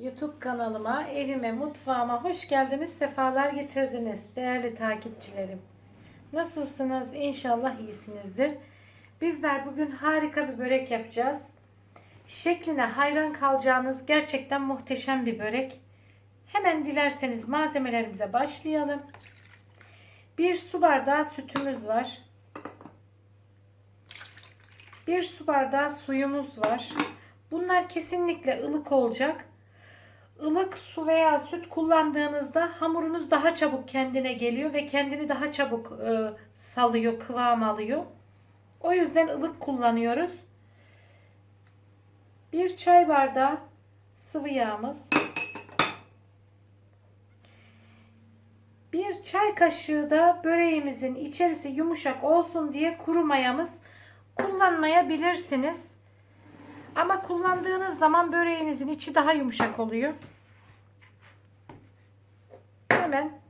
YouTube kanalıma, evime, mutfağıma hoş geldiniz, sefalar getirdiniz değerli takipçilerim. Nasılsınız? İnşallah iyisinizdir. Bizler bugün harika bir börek yapacağız. Şekline hayran kalacağınız gerçekten muhteşem bir börek. Hemen dilerseniz malzemelerimize başlayalım. Bir su bardağı sütümüz var. Bir su bardağı suyumuz var. Bunlar kesinlikle ılık olacak. Ilık su veya süt kullandığınızda hamurunuz daha çabuk kendine geliyor ve kendini daha çabuk e, salıyor, kıvam alıyor. O yüzden ılık kullanıyoruz. Bir çay bardağı sıvı yağımız. Bir çay kaşığı da böreğimizin içerisi yumuşak olsun diye kuru mayamız kullanmayabilirsiniz. Ama kullandığınız zaman böreğinizin içi daha yumuşak oluyor. Hemen.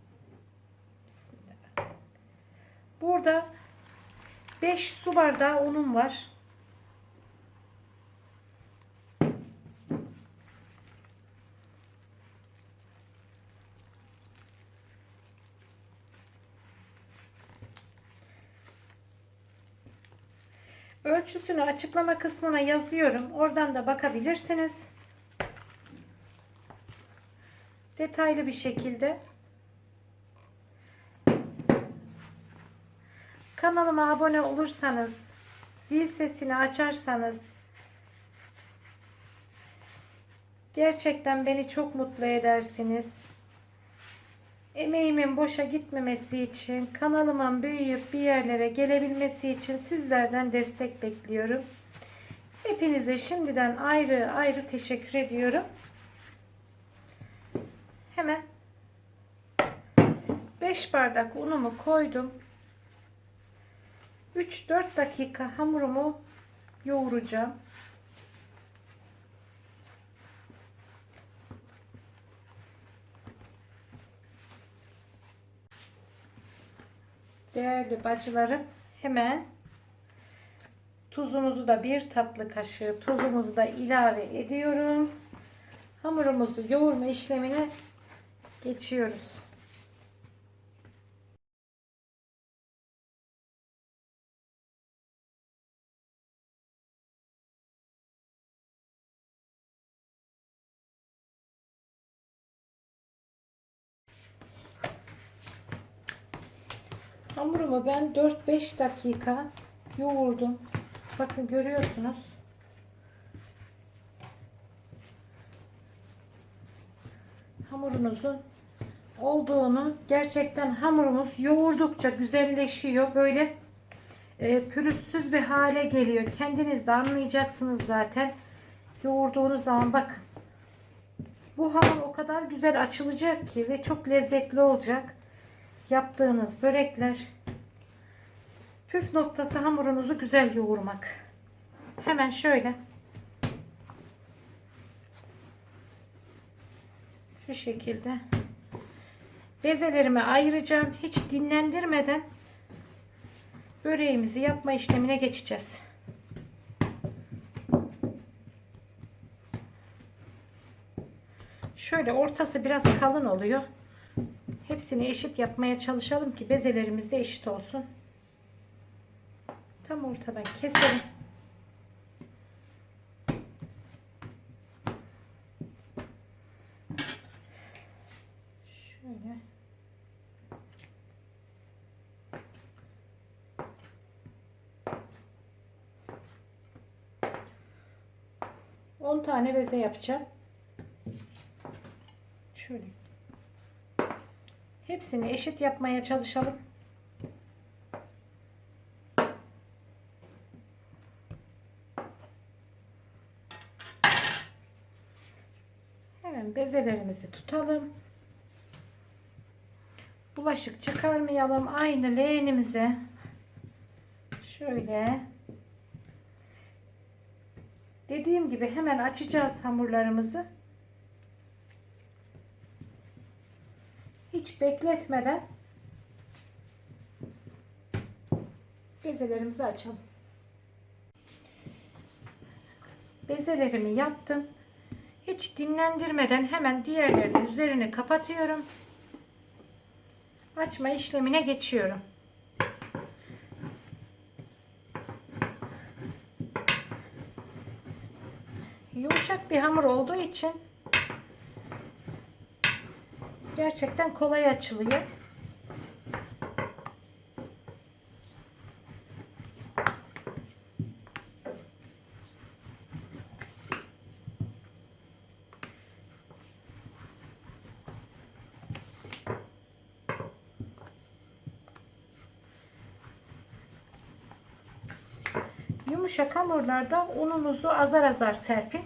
Burada 5 su bardağı unum var. Ölçüsünü açıklama kısmına yazıyorum. Oradan da bakabilirsiniz. Detaylı bir şekilde. Kanalıma abone olursanız, zil sesini açarsanız gerçekten beni çok mutlu edersiniz. Emeğimin boşa gitmemesi için, kanalımın büyüyüp bir yerlere gelebilmesi için sizlerden destek bekliyorum. Hepinize şimdiden ayrı ayrı teşekkür ediyorum. Hemen 5 bardak unumu koydum. 3-4 dakika hamurumu yoğuracağım. Değerli bacılarım hemen tuzumuzu da bir tatlı kaşığı tuzumuzu da ilave ediyorum. Hamurumuzu yoğurma işlemine geçiyoruz. Hamurumu ben 4-5 dakika yoğurdum. Bakın görüyorsunuz. Hamurunuzun olduğunu gerçekten hamurumuz yoğurdukça güzelleşiyor. Böyle e, pürüzsüz bir hale geliyor. Kendiniz de anlayacaksınız zaten. Yoğurduğunuz zaman bakın. Bu hamur o kadar güzel açılacak ki ve çok lezzetli olacak yaptığınız börekler püf noktası hamurunuzu güzel yoğurmak. Hemen şöyle şu şekilde bezelerimi ayıracağım. Hiç dinlendirmeden böreğimizi yapma işlemine geçeceğiz. Şöyle ortası biraz kalın oluyor. Hepsini eşit yapmaya çalışalım ki bezelerimiz de eşit olsun. Tam ortadan keselim. Şöyle. On tane beze yapacağım. Şöyle Hepsini eşit yapmaya çalışalım. Hemen bezelerimizi tutalım. Bulaşık çıkarmayalım. Aynı leğenimize şöyle dediğim gibi hemen açacağız hamurlarımızı. Hiç bekletmeden bezelerimizi açalım. Bezelerimi yaptım. Hiç dinlendirmeden hemen diğerlerinin üzerini kapatıyorum. Açma işlemine geçiyorum. Yumuşak bir hamur olduğu için gerçekten kolay açılıyor. Yumuşak hamurlarda ununuzu azar azar serpin.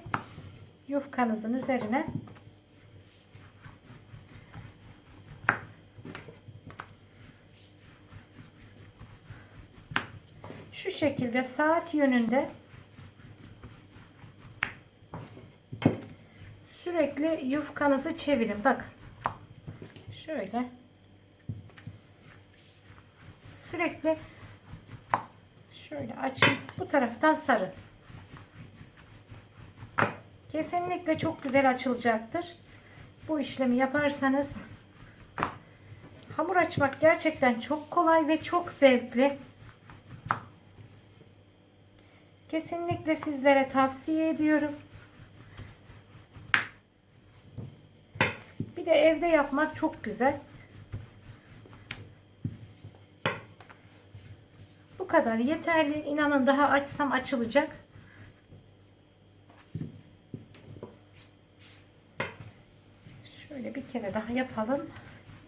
Yufkanızın üzerine. Şu şekilde saat yönünde sürekli yufkanızı çevirin. Bak. Şöyle. Sürekli Şöyle açın. Bu taraftan sarın. Kesinlikle çok güzel açılacaktır. Bu işlemi yaparsanız hamur açmak gerçekten çok kolay ve çok zevkli. Kesinlikle sizlere tavsiye ediyorum. Bir de evde yapmak çok güzel. Bu kadar yeterli. İnanın daha açsam açılacak. Şöyle bir kere daha yapalım.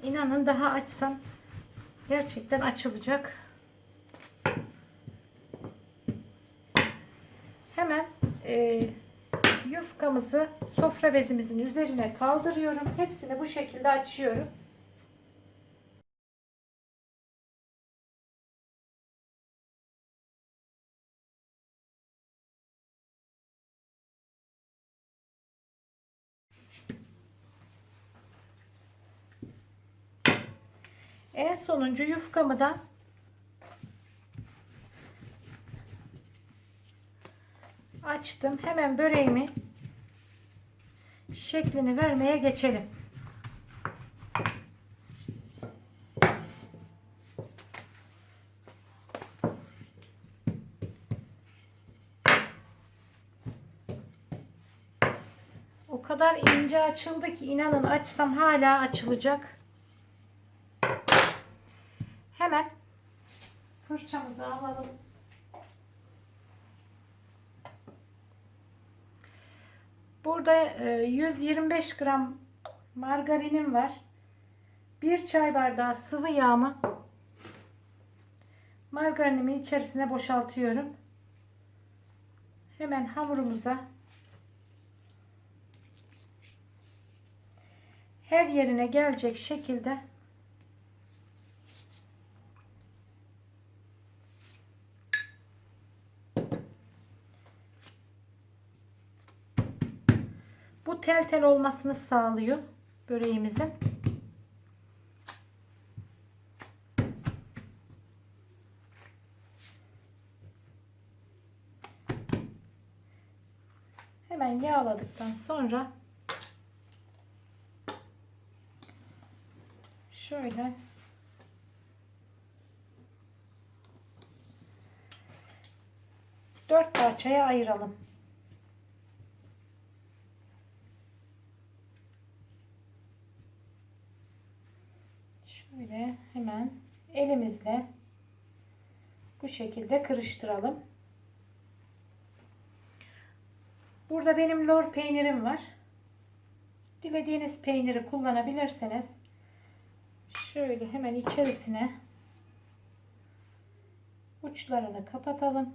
İnanın daha açsam gerçekten açılacak. Hemen e, yufkamızı sofra bezimizin üzerine kaldırıyorum. Hepsini bu şekilde açıyorum. En sonuncu yufkamı da açtım. Hemen böreğimi şeklini vermeye geçelim. O kadar ince açıldı ki inanın açsam hala açılacak. Hemen fırçamızı alalım. Burada e, 125 gram margarinim var. Bir çay bardağı sıvı yağımı margarinimin içerisine boşaltıyorum. Hemen hamurumuza her yerine gelecek şekilde Bu tel tel olmasını sağlıyor böreğimizin. Hemen yağladıktan sonra şöyle dört parçaya ayıralım. Şöyle hemen elimizle bu şekilde kırıştıralım. Burada benim lor peynirim var. Dilediğiniz peyniri kullanabilirsiniz. Şöyle hemen içerisine uçlarını kapatalım.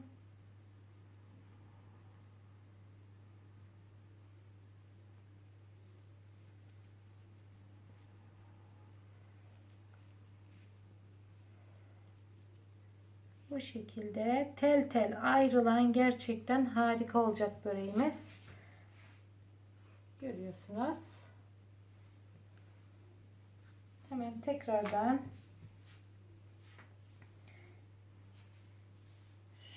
Bu şekilde tel tel ayrılan gerçekten harika olacak böreğimiz. Görüyorsunuz. Hemen tekrardan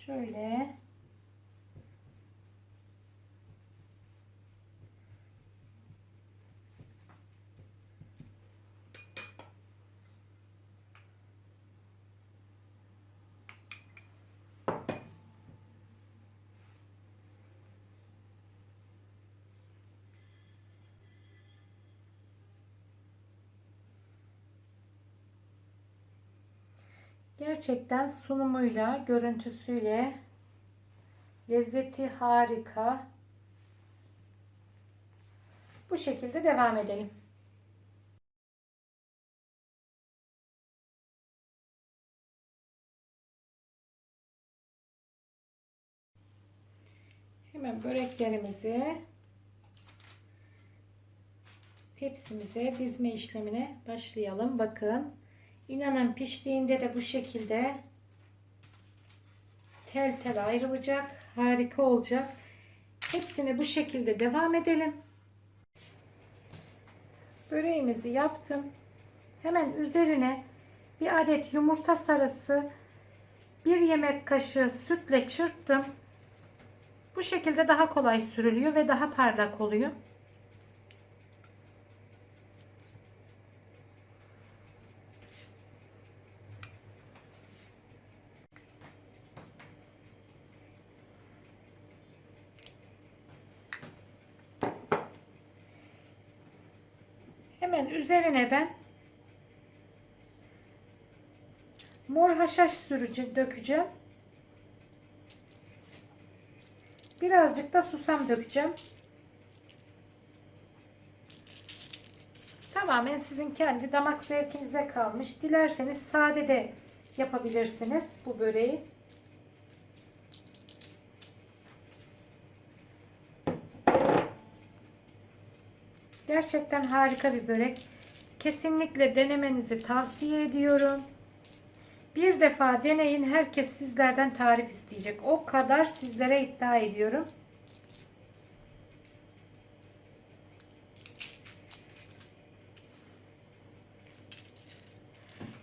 şöyle Gerçekten sunumuyla, görüntüsüyle lezzeti harika. Bu şekilde devam edelim. Hemen böreklerimizi tepsimize dizme işlemine başlayalım. Bakın. İnanın piştiğinde de bu şekilde tel tel ayrılacak. Harika olacak. Hepsini bu şekilde devam edelim. Böreğimizi yaptım. Hemen üzerine bir adet yumurta sarısı, bir yemek kaşığı sütle çırptım. Bu şekilde daha kolay sürülüyor ve daha parlak oluyor. Hemen üzerine ben mor haşhaş sürücü dökeceğim. Birazcık da susam dökeceğim. Tamamen sizin kendi damak zevkinize kalmış. Dilerseniz sade de yapabilirsiniz bu böreği. Gerçekten harika bir börek. Kesinlikle denemenizi tavsiye ediyorum. Bir defa deneyin herkes sizlerden tarif isteyecek. O kadar sizlere iddia ediyorum.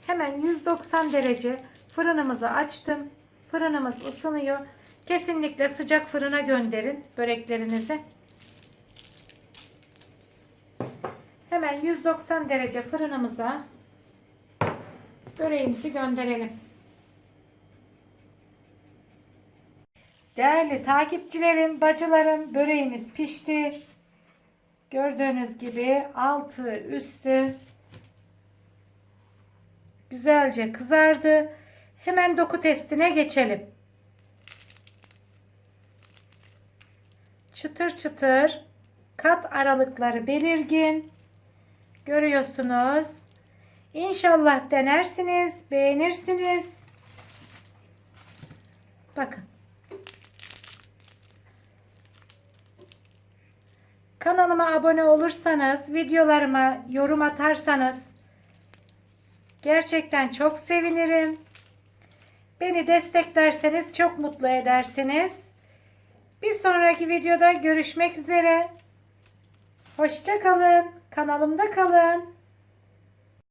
Hemen 190 derece fırınımızı açtım. Fırınımız ısınıyor. Kesinlikle sıcak fırına gönderin böreklerinizi. Hemen 190 derece fırınımıza böreğimizi gönderelim. Değerli takipçilerim, bacılarım böreğimiz pişti. Gördüğünüz gibi altı üstü güzelce kızardı. Hemen doku testine geçelim. Çıtır çıtır kat aralıkları belirgin. Görüyorsunuz. İnşallah denersiniz, beğenirsiniz. Bakın. Kanalıma abone olursanız, videolarıma yorum atarsanız gerçekten çok sevinirim. Beni desteklerseniz çok mutlu edersiniz. Bir sonraki videoda görüşmek üzere. Hoşça kalın. Kanalımda kalın.